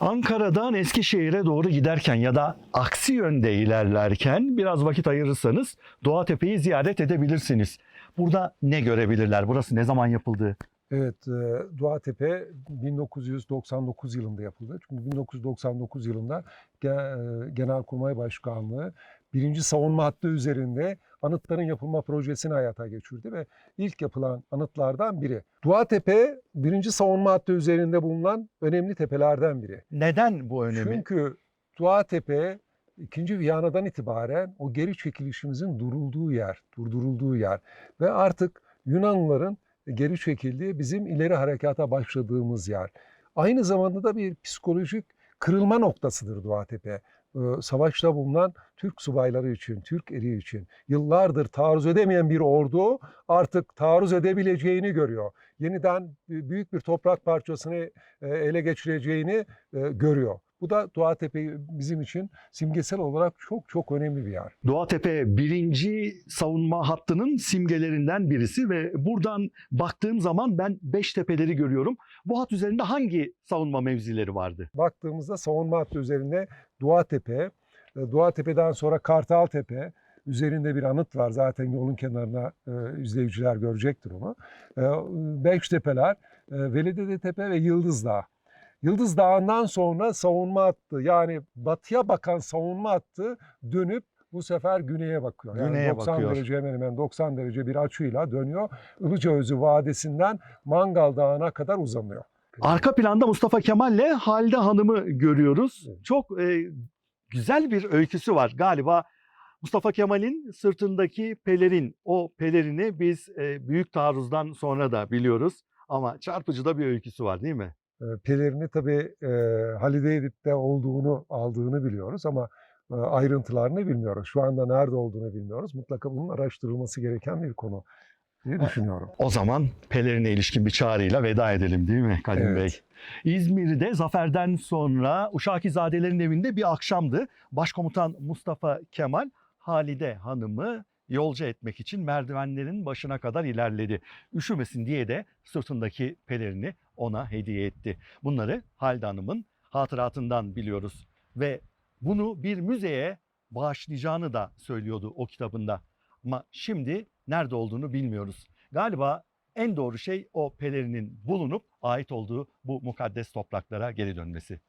Ankara'dan Eskişehir'e doğru giderken ya da aksi yönde ilerlerken biraz vakit ayırırsanız Doğatepe'yi ziyaret edebilirsiniz. Burada ne görebilirler? Burası ne zaman yapıldı? Evet, e, Doğatepe 1999 yılında yapıldı. Çünkü 1999 yılında e, Genelkurmay Başkanlığı birinci savunma hattı üzerinde anıtların yapılma projesini hayata geçirdi ve ilk yapılan anıtlardan biri. Doğatepe birinci savunma hattı üzerinde bulunan önemli tepelerden biri. Neden bu önemi? Çünkü Doğatepe ikinci Viyana'dan itibaren o geri çekilişimizin durulduğu yer, durdurulduğu yer ve artık Yunanlıların geri çekildiği bizim ileri harekata başladığımız yer. Aynı zamanda da bir psikolojik kırılma noktasıdır Doğatepe. Savaşta bulunan Türk subayları için, Türk eri için yıllardır taarruz edemeyen bir ordu artık taarruz edebileceğini görüyor. Yeniden büyük bir toprak parçasını e, ele geçireceğini e, görüyor. Bu da Doğatepe bizim için simgesel olarak çok çok önemli bir yer. Doğatepe birinci savunma hattının simgelerinden birisi ve buradan baktığım zaman ben Beştepe'leri görüyorum. Bu hat üzerinde hangi savunma mevzileri vardı? Baktığımızda savunma hattı üzerinde Doğatepe, e, Doğatepe'den sonra Kartaltepe, üzerinde bir anıt var. Zaten yolun kenarına e, izleyiciler görecektir onu. E, Beştepeler, e, Velidede Tepe ve Yıldız Dağı. Yıldız Dağı'ndan sonra savunma hattı yani batıya bakan savunma hattı dönüp bu sefer güneye bakıyor. Yani Güneye 90 bakıyor. derece hemen hemen 90 derece bir açıyla dönüyor. Ilıcaözü Vadisi'nden Mangal Dağı'na kadar uzanıyor. Arka planda Mustafa Kemal'le Halide Hanım'ı görüyoruz. Evet. Çok e, güzel bir öyküsü var. Galiba Mustafa Kemal'in sırtındaki pelerin, o pelerini biz e, büyük taarruzdan sonra da biliyoruz. Ama çarpıcı da bir öyküsü var değil mi? Pelerini tabii Halide Edip'te olduğunu aldığını biliyoruz ama ayrıntılarını bilmiyoruz. Şu anda nerede olduğunu bilmiyoruz. Mutlaka bunun araştırılması gereken bir konu diye düşünüyorum. O zaman pelerine ilişkin bir çağrıyla veda edelim değil mi Kadim Evet. Bey? İzmir'de zaferden sonra Uşakizadelerin evinde bir akşamdı. Başkomutan Mustafa Kemal Halide Hanım'ı yolcu etmek için merdivenlerin başına kadar ilerledi. Üşümesin diye de sırtındaki pelerini ona hediye etti. Bunları Halide Hanım'ın hatıratından biliyoruz ve bunu bir müzeye bağışlayacağını da söylüyordu o kitabında. Ama şimdi nerede olduğunu bilmiyoruz. Galiba en doğru şey o pelerinin bulunup ait olduğu bu mukaddes topraklara geri dönmesi.